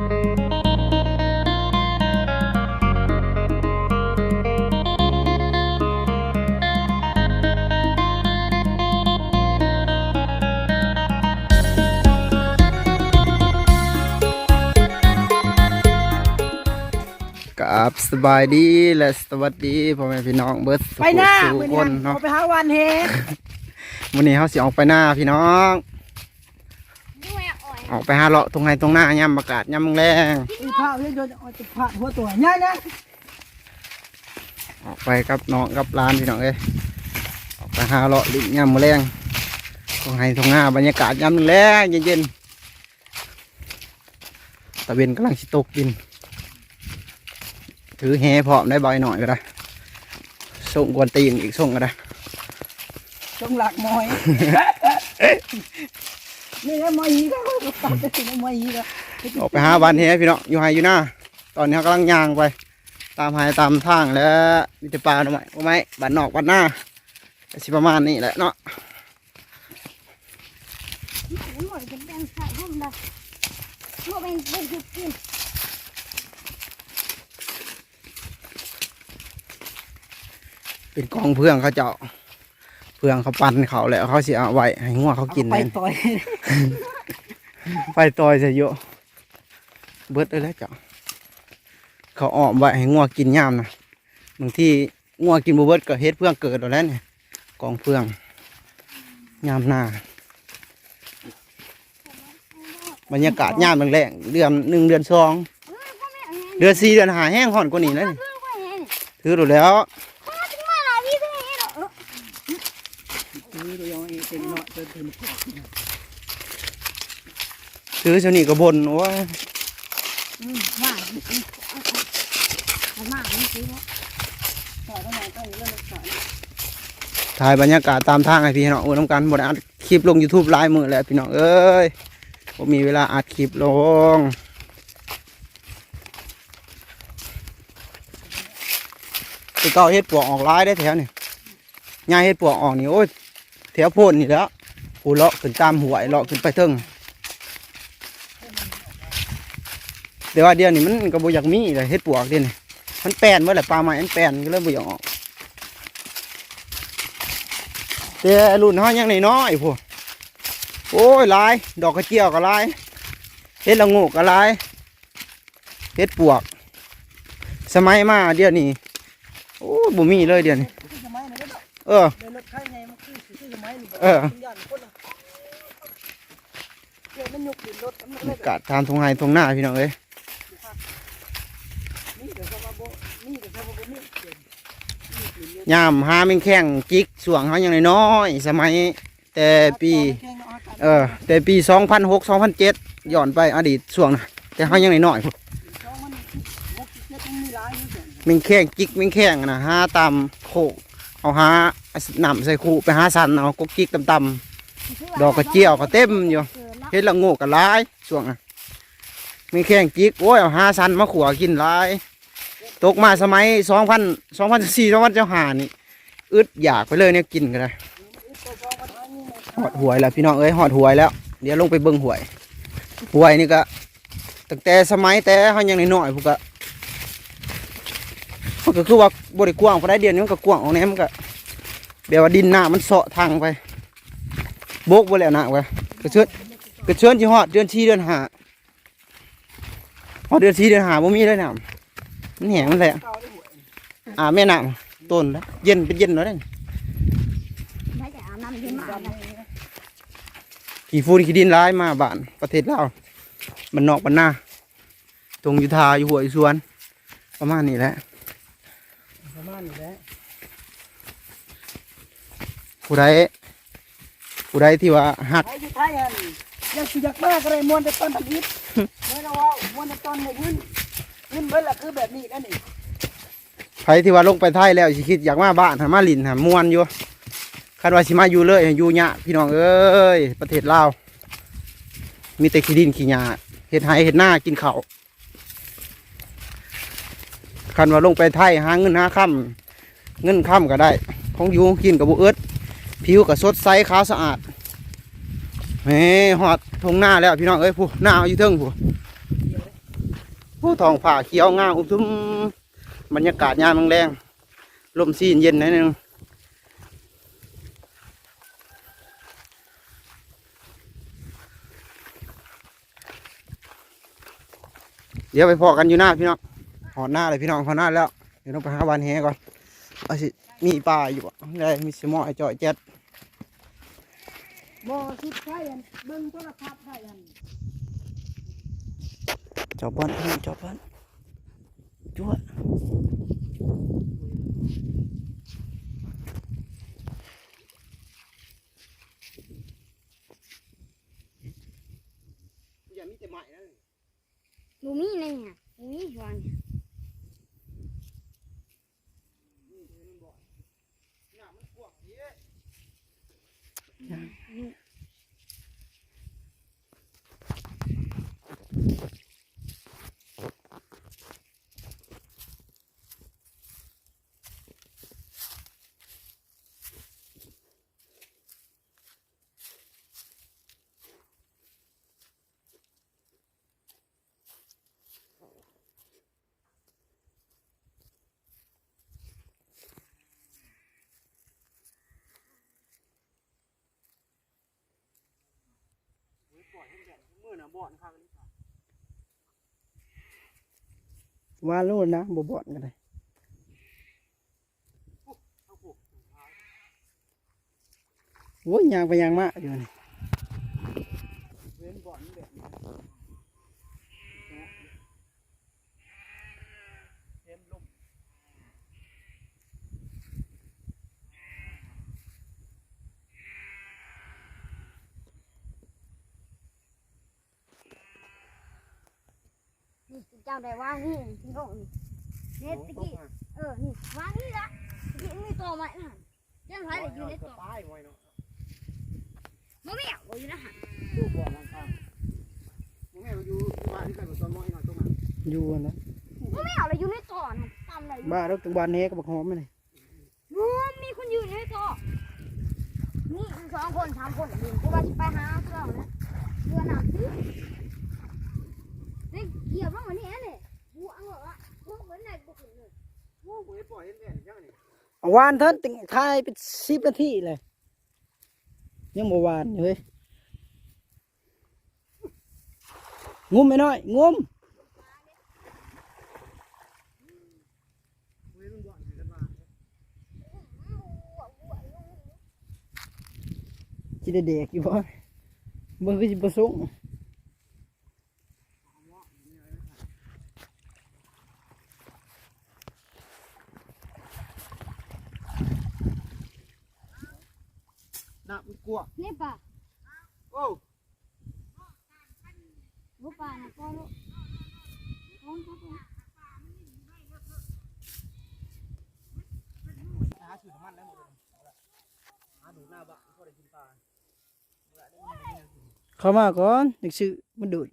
กับสบายดีและสวัสดีพ่อแม่พี่น้องเบิร์ดสุขไปหน้าสู่มื้อคนี้นเนาะเอาไปหาวันเฮวันนี้เขาสิออกไปหน้าพี่น้อง ออกไปหาเลาะตรงไหนตรงหน้าย่ำอากาศย่ำแรงอีผ้าเล่นโดนเอาจะผ่าหัวตัวเนี่ยนะออกไปกับน้องกับร้านพี่น้องเอ้ยออกไปหาเลาะลิ้นย่ำแรงตรงไหนตรงหน้าบรรยากาศย่ำแรงเย็นๆตะเวนกำลังสิตกดิน ถือแหพร้อมได้ใบหน่อยก็ได้ส่งกวนตีนอีกส่งก็ได้จงหลักมอย นี่นะมอยอีกแล้วก็ตัดไปถึงมอยอีกแล้วออกไปหาวันเฮพี่น้องอยู่ไฮอยู่หน้าตอนนี้เขากำลังย่างไป ตามไฮตามทางแล้วมีแต่ปลาหน่อยว่าไหมบ้านนอกบ้านหน้าก็สิประมาณนี้แหละเนาะหมดจะแบ่งใส่ห้องละหมดเป็นเป็นคือกินเป็นกองเพื่องเขาเจาะ เพื่องเขาปั่นเขาแล้วเขาสิเอาไว้ให้งัวเขากินไปเลยต่อยไปต่อยใส่เยอะเบิดเลยแล้วเจาะเขาอ้อมไว้ให้งัวกินย่ามนะบางทีงัวกินบ่เบิดก็เฮ็ดเพื่องเกิดแล้วเนี่ยกองเพื่องย่ามหน้าบรรยากาศย่ามแรงๆเดือนหนึ่งเดือนสองเดือนสี่เดือนหาแห้งห่อนกว่านี้เลยนี่ถือดูแล้ว นี่ตัวยัง เต็มเนเต็มเต็มขอบถือเชานี่กระบนโอ้ยว่าเอามาไม่ซื้อต่อยต้องมต้องเล่นต่อยถ่ายบรรยากาศตามทางให้พี่น้องโอ้น้ำกันบไดอัดคลิปลง YouTube ลายมือแล้วพี่น้องเอ้ยผมมีเวลาอัดคลิปลงไปเก่าเฮ็ดปวกออกร้ายได้แถวนี่ย่าเฮ็ดปวกออกนี่โอ้ยแถวโพ่นนี่แล้ว กูเลาะขึ้นตามหวยเลาะขึ้นไปเทิงแต่ว่าเดี๋ยวนี้มันก็บ่อยากมีเลยเฮ็ดปวกเดี๋ยวนี้มันแปลนเมื่อไหร่ปลาไม้มันแปลนก็เริ่มบ่อยากออกแต่รุ่นเขายังน้อยๆพวกโอ้ยหลาย ดอกกระเจียวก็หลายเฮ็ดละโงกก็หลายเฮ็ดปวก สมัยมาเดี๋ยวนี้โอ้ยบ่มีเลยเดี๋ยวนี้สมัยนี้ก็เออเดินรถไถไงมันคือสิสมัยนี้เออ ย่านคนละเกิด มันยกดินรถมันเลยยากาศทางทงไฮทงหน้าพี่น้องเอ้ยนี่เดี๋ยวเขามาโบนี่เดี๋ยวเขามาโบนี่เดี๋ยวยามหาแมงแข้งจิกสวงเขาอยังน้อยสมัย แต่ปี เออแต่ปี2006 2007ย้อนไปอดีตช่วงนะแต่เขายังน้อยแมิงแข้งจิกแมิงแข้งนะหาตามโคกเอาหาหนำใส่คูไปหาสันเอากกจิกต่ำๆดอกกระเจียวก็เต็มอยู่ เฮ็ดละโงกก็หลายช่วงน่ะมิงแข้งจิกโอ้ยเอาหาสันมาขัวกินหลาย ตกมาสมัยสองพันสองพันสี่สองพันเจ้าหานี่อึดอยากไปเลยเนี่ยกินกันเลยหอดหวยแล้วพี่น้องเอ้ยหอดหวยแล้ว เดี๋ยวลงไปเบิ่งหวยหวยนี่ก็ตั้งแต่สมัยแต่เขายังน้อยๆพวกก็มันก็คือว่าบริกว้างพอได้เดียวนี้มันก็กว้างออกแนี้มันก็แบบว่าดินหน้ามันเสาะทางไปโบกไปแล้วนะเว้ยกระเชิญก ระเชิญที่ฮอดเดือนที่เดือนหาฮอดเดือนที่เดือนหาบ่มีเลยน้ำมันแหงมันแหละอ่าแม่น้ำต้นแล้วเย็นเป็นเย็นแล้วเนี่ยไม่จะเอาน้ำที่มาเลยขี่ฟูนขี่ดินร้ายมาบ้านประเทศลาวมันนอกมันหน้าตรงยุทาอยู่หัวอยู่สวน ประมาณนี้แหละประมาณนี้แหละผู้ใดผู้ใดที่ว่าหัก ยอันยังสิอยากมากเลยมวนแต่ต้นตะกี้เมื่อเราว่ามวนแต่ต้นในเงินเงินเบิ่ละคือแบบนี้นั่นนี่ใครที่ว่าลงไปไทยแล้วสิคิดอยากมาบ้านหามาลินหามวนอยู่คาดว่าสิมาอยู่เลยอยู่ยะพี่น้องเอ้ยประเทศลาวมีแต่ขี้ดินขี้หญ้าเห็ดไห้เห็ดหน้ากินเข้าคันว่าลงไปไทยหาเงินหาค่ำเงินค่ำก็ได้ ของอยู่ของกินกับบุเอิดผิวก็สดใสขาวสะอาด เฮ้หอดทงหน้าแล้วพี่น้องเอ้ยผู้หน้าอยู่เทิงผู้ผู้ทองผ่าเขียวงามอุ้มทุ่มบรรยากาศยามแรงลมซีนเย็นนิดนึงเดี๋ยวไปพอกันอยู่หน้าพี่น้องหอดหน้าเลยพี่น้องหอดหน้าแล้ว เดี๋ยวต้องไปหาวันแหก่อนเอาสิมีปลาอยู่ได้มีสมอไอจ่อยแจ๊ด บ่คิดใช่อันเบิ่งโทรทัศน์ได้อันจอบบ้านพี่น้องจอบบ้านจ้วดอย่ามีแต่ใหม่นะหนูมีในเนี่ยหนูมี ช้อนมือน่ะบ่อนครับ ว่าโลดนะบ่บ่อนกันเลยโอ้ยยางไปยางมาอยู่นี่ เว้นบ่อนแบบนี้เห็นลม นี่ เจ้าได้ว่านี่พี่น้องนี่เนี่ยตะกี้เออนี่ว่านี่ละตะกี้มีตัวใหม่นะเจ้าพายอยู่ในตัวตายไว้เนาะมันไม่อยากอยู่นะฮะดูบ่อนข้างมึงแม่มาอยู่บ้านที่กันกับตอนน้อยหน่อยตรงนั้นอยู่นะมันไม่อยากเลยอยู่ในตัวนะตามเลยบ้าแล้วตึงบ้านนี้ก็บักหอมมาเลยนู้มีคนอยู่ในตัวนี่สองคนสามคนอยู่กูว่าจะไปหาเพื่อนนะเพื่อหนักสิเฮ้ยเหยียบลงมานี่เนี่ยบัวเหรอวะบัวเหมือนไหนบุกเลยโอ้โหปล่อยเห็นแม่นจังนี่เอาวานเทินติงทายเป็นสิบนาทีเลยยังบ่วานอยู่เฮ้ยงุ้มไม่น้อยงุ้มเว้นบ่อนสิกันมาจิได้เด็กอยู่บ่เบิ่งคือสิบ่ส่ง น้ำมันกลัวนี่ป่ะโอ้ลูกป่านะพ่อลูกพ่อพ่อพ่อหาชื่อมันแล้วหมดเลยหาดูหน้าบ้านก็ได้กินปลาเข้ามาก่อนนึกชื่อมันดูด